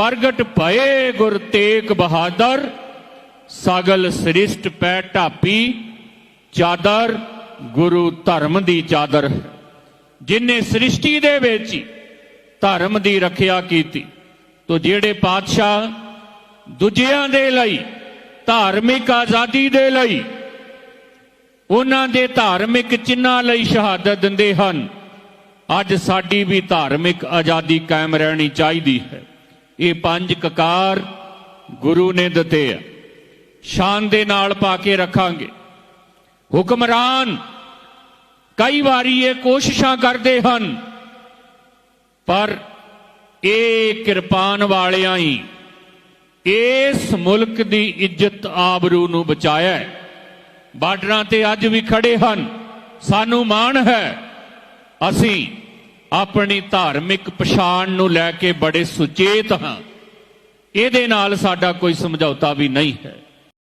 ਪ੍ਰਗਟ ਭਏ ਗੁਰ ਤੇਗ ਬਹਾਦਰ, ਸਗਲ ਸ੍ਰਿਸ਼ਟ ਪੈ ਢਾਪੀ, ਚਾਦਰ ਗੁਰੂ ਧਰਮ ਦੀ ਚਾਦਰ ਹੈ। ਜਿਨੇ ਸ੍ਰਿਸ਼ਟੀ ਦੇ ਵਿੱਚ ਹੀ ਧਰਮ ਦੀ ਰੱਖਿਆ ਕੀਤੀ, ਤੋ ਜਿਹੜੇ ਪਾਤਸ਼ਾਹ ਦੂਜਿਆਂ ਦੇ ਲਈ, ਧਾਰਮਿਕ ਆਜ਼ਾਦੀ ਦੇ ਲਈ, ਉਹਨਾਂ ਦੇ ਧਾਰਮਿਕ ਚਿੰਨਾਂ ਲਈ ਸ਼ਹਾਦਤ ਦਿੰਦੇ ਹਨ, ਅੱਜ ਸਾਡੀ ਵੀ ਧਾਰਮਿਕ ਆਜ਼ਾਦੀ ਕਾਇਮ ਰਹਿਣੀ ਚਾਹੀਦੀ ਹੈ ਇਹ ਪੰਜ ਕਕਾਰ ਗੁਰੂ ਨੇ ਦਿੱਤੇ ਆ। ਸ਼ਾਨ ਦੇ ਨਾਲ ਪਾ ਕੇ ਰੱਖਾਂਗੇ। ਹੁਕਮਰਾਨ ਕਈ ਵਾਰੀ ਇਹ ਕੋਸ਼ਿਸ਼ਾਂ ਕਰਦੇ ਹਨ, ਪਰ ਇਹ ਕਿਰਪਾਨ ਵਾਲਿਆਂ ਹੀ ਇਸ ਮੁਲਕ ਦੀ ਇੱਜ਼ਤ ਆਬਰੂ ਨੂੰ ਬਚਾਇਆ ਹੈ। ਬਾਰਡਰਾਂ ਤੇ ਅੱਜ ਵੀ ਖੜੇ ਹਨ। ਸਾਨੂੰ ਮਾਣ ਹੈ। ਅਸੀਂ ਆਪਣੀ ਧਾਰਮਿਕ ਪਛਾਣ ਨੂੰ ਲੈ ਕੇ ਬੜੇ ਸੁਚੇਤ ਹਾਂ। ਇਹਦੇ ਨਾਲ ਸਾਡਾ ਕੋਈ ਸਮਝੌਤਾ ਵੀ ਨਹੀਂ ਹੈ।